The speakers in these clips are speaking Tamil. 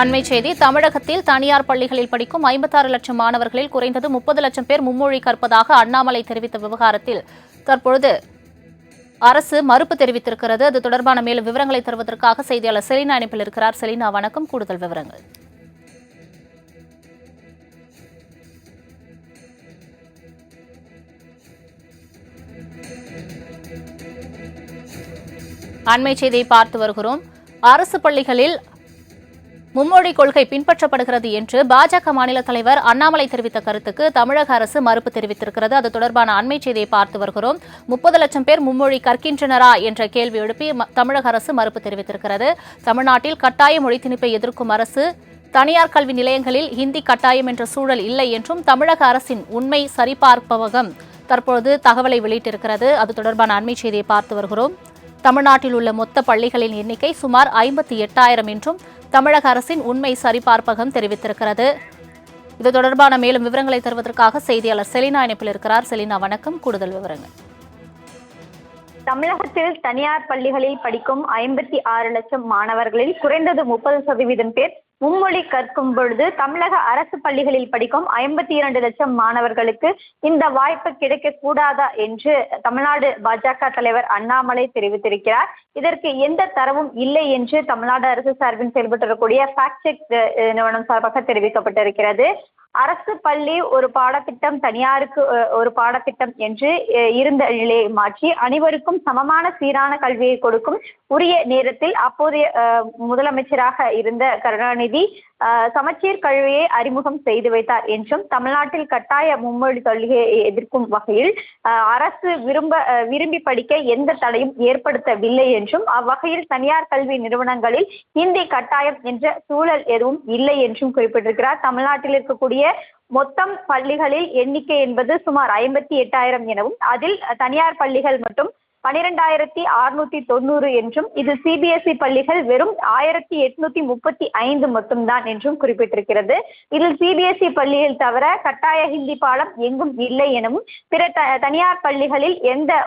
அண்மை செய்தி தமிழகத்தில் தனியார் பள்ளிகளில் படிக்கும் ஐம்பத்தாறு லட்சம் மாணவர்களில் குறைந்தது முப்பது லட்சம் பேர் மும்மொழி கற்பதாக அண்ணாமலை தெரிவித்த விவகாரத்தில் தற்பொழுது அரசு மறுப்பு தெரிவித்திருக்கிறது. அது தொடர்பான மேலும் விவரங்களை தருவதற்காக செய்தியாளர் செலினா இணைப்பில் இருக்கிறார். செலினா வணக்கம். கூடுதல் விவரங்கள். அண்மை செய்தியை பார்த்து வருகிறோம். அரசு பள்ளிகளில் மும்மொழி கொள்கை பின்பற்றப்படுகிறது என்று பாஜக மாநில தலைவர் அண்ணாமலை தெரிவித்த கருத்துக்கு தமிழக அரசு மறுப்பு தெரிவித்திருக்கிறது. அது தொடர்பான அண்மை செய்தியை பார்த்து வருகிறோம். முப்பது லட்சம் பேர் மும்மொழி கற்கின்றனரா என்ற கேள்வி எழுப்பி ம- தமிழக அரசு மறுப்பு தெரிவித்திருக்கிறது. தமிழ்நாட்டில் கட்டாய மொழி திணிப்பை எதிர்க்கும் அரசு தனியார் கல்வி நிலையங்களில் ஹிந்தி கட்டாயம் என்ற சூழல் இல்லை என்றும் தமிழக அரசின் உண்மை சரிபார்ப்பகம் தற்பொழுது தகவலை வெளியிட்டிருக்கிறது. அது தொடர்பான அண்மை செய்தியை பார்த்து வருகிறோம். தமிழ்நாட்டில் உள்ள மொத்த பள்ளிகளின் எண்ணிக்கை சுமார் ஐம்பத்தி எட்டாயிரம் என்றும் தமிழக அரசின் உண்மை சரிபார்ப்பகம் தெரிவித்திருக்கிறது. இது தொடர்பான மேலும் விவரங்களை தருவதற்காக செய்தியாளர் செலினா இணைப்பில் இருக்கிறார். செலினா வணக்கம். கூடுதல் விவரங்கள். தமிழகத்தில் தனியார் பள்ளிகளில் படிக்கும் ஐம்பத்தி ஆறு லட்சம் மாணவர்களில் குறைந்தது முப்பது சதவீதம் பேர் மும்மொழி கற்கும் பொழுது தமிழக அரசு பள்ளிகளில் படிக்கும் ஐம்பத்தி இரண்டு லட்சம் மாணவர்களுக்கு இந்த வாய்ப்பு கிடைக்க கூடாதா என்று தமிழ்நாடு பாஜக தலைவர் அண்ணாமலை தெரிவித்திருக்கிறார். இதற்கு எந்த தரவும் இல்லை என்று தமிழ்நாடு அரசு சார்பில் செயல்பட்டு வரக்கூடிய ஃபேக்ட் செக் நிறுவனம் சார்பாக தெரிவிக்கப்பட்டிருக்கிறது. அரசு பள்ளி ஒரு பாடத்திட்டம் தனியாருக்கு அஹ், ஒரு பாடத்திட்டம் என்று அஹ், இருந்த நிலையை மாற்றி அனைவருக்கும் சமமான சீரான கல்வியை கொடுக்கும் உரிய நேரத்தில் அப்போதைய அஹ், முதலமைச்சராக இருந்த கருணாநிதி சமச்சீர் கல்வியை அறிமுகம் செய்து வைத்தார் என்றும் தமிழ்நாட்டில் கட்டாய மும்மொழி கொள்கையை எதிர்க்கும் வகையில் அரசு விரும்ப விரும்பி படிக்க எந்த தடையும் ஏற்படுத்தவில்லை என்றும் அவ்வகையில் தனியார் கல்வி நிறுவனங்களில் ஹிந்தி கட்டாயம் என்ற சூழல் எதுவும் இல்லை என்றும் குறிப்பிட்டிருக்கிறார். தமிழ்நாட்டில் இருக்கக்கூடிய மொத்தம் பள்ளிகளில் எண்ணிக்கை என்பது சுமார் ஐம்பத்தி எட்டாயிரம் எனவும் அதில் தனியார் பள்ளிகள் மட்டும் பனிரெண்டாயிரத்தி அறுநூத்தி தொண்ணூறு என்றும் இது சிபிஎஸ்இ பள்ளிகள் வெறும் ஆயிரத்தி எட்நூத்தி முப்பத்தி ஐந்து மட்டும்தான் என்றும் குறிப்பிட்டிருக்கிறது. இதில் சிபிஎஸ்இ பள்ளியில் தவிர கட்டாய ஹிந்தி பாடம் எங்கும் இல்லை எனவும் பிற த தனியார் பள்ளிகளில் எந்த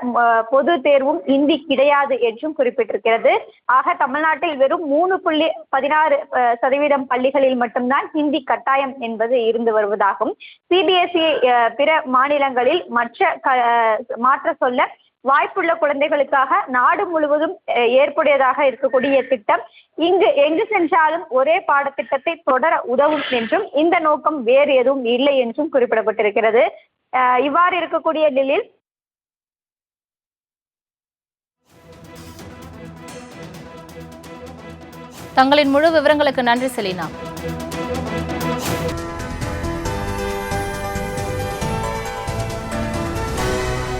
பொது தேர்வும் இந்தி கிடையாது என்றும் குறிப்பிட்டிருக்கிறது. ஆக தமிழ்நாட்டில் வெறும் மூணு புள்ளி பதினாறு சதவீதம் பள்ளிகளில் மட்டும்தான் ஹிந்தி கட்டாயம் என்பது இருந்து வருவதாகும். சிபிஎஸ்இ பிற மாநிலங்களில் மற்ற க- மாற்ற சொல்ல வாய்ப்புள்ள குழந்தைகளுக்காக நாடு முழுவதும் ஏற்புடையதாக இருக்கக்கூடிய திட்டம். இங்கு எங்கு சென்றாலும் ஒரே பாடத்திட்டத்தை தொடர உதவும் என்றும் இந்த நோக்கம் வேறு எதுவும் இல்லை என்றும் குறிப்பிடப்பட்டிருக்கிறது. இவ்வாறு இருக்கக்கூடிய நிலையில் தங்களின் முழு விவரங்களுக்கு நன்றி செலினா.